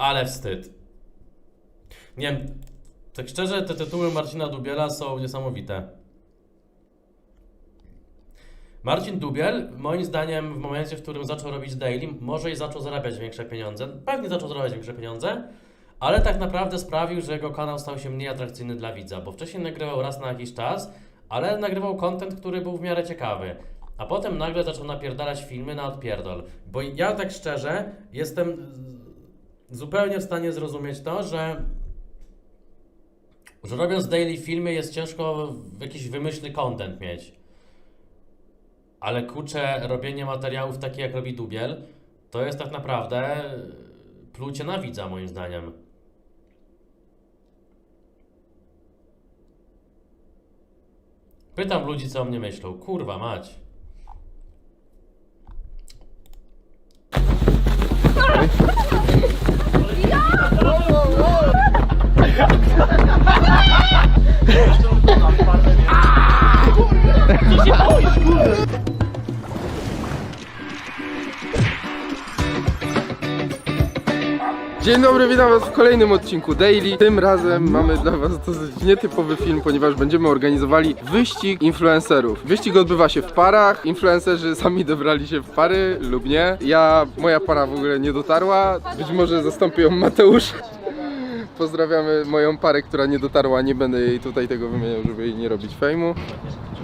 Ale wstyd. Nie wiem, tak szczerze, te tytuły Marcina Dubiela są niesamowite. Marcin Dubiel, moim zdaniem, w momencie, w którym zaczął robić daily, może i zaczął zarabiać większe pieniądze. Pewnie zaczął zarabiać większe pieniądze, ale tak naprawdę sprawił, że jego kanał stał się mniej atrakcyjny dla widza, bo wcześniej nagrywał raz na jakiś czas, ale nagrywał content, który był w miarę ciekawy. A potem nagle zaczął napierdalać filmy na odpierdol. Bo ja tak szczerze jestem zupełnie w stanie zrozumieć to, że że robiąc daily filmy jest ciężko jakiś wymyślny content mieć. Ale kurczę, robienie materiałów takie jak robi Dubiel, to jest tak naprawdę plucie na widza moim zdaniem. Pytam ludzi, co o mnie myślą. Kurwa mać. Dzień dobry, witam was w kolejnym odcinku Daily. Tym razem mamy dla was dosyć nietypowy film, ponieważ będziemy organizowali wyścig influencerów. Wyścig odbywa się w parach, influencerzy sami dobrali się w pary lub nie. Ja, moja para w ogóle nie dotarła, być może zastąpi ją Mateusz. Pozdrawiamy moją parę, która nie dotarła, nie będę jej tutaj tego wymieniał, żeby jej nie robić fejmu.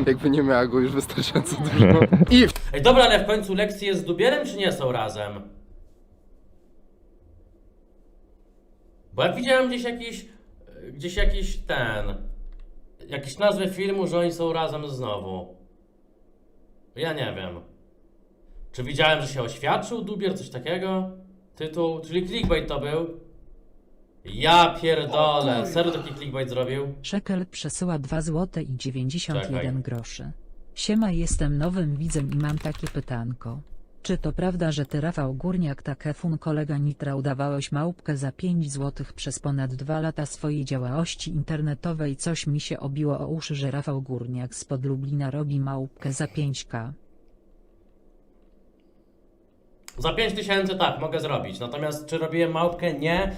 Jakby nie miała go już wystarczająco dużo. I Ej, dobra, ale w końcu lekcje z Dubierem, czy nie są razem? Bo jak widziałem gdzieś jakiś, gdzieś jakiś ten, jakieś nazwy filmu, że oni są razem znowu. Ja nie wiem. Czy widziałem, że się oświadczył Dubier, coś takiego? Tytuł, czyli clickbait to był? Ja pierdolę, serio taki clickbait zrobił? Szekel przesyła 2 zł i 91 Czekaj. groszy. Siema jestem nowym widzem i mam takie pytanko. Czy to prawda, że ty Rafał Górniak takefun kolega Nitra udawałeś małpkę za 5 zł przez ponad 2 lata swojej działalności internetowej coś mi się obiło o uszy, że Rafał Górniak spod Lublina robi małpkę za 5k. Za 5000 tak, mogę zrobić. Natomiast czy robiłem małpkę? Nie.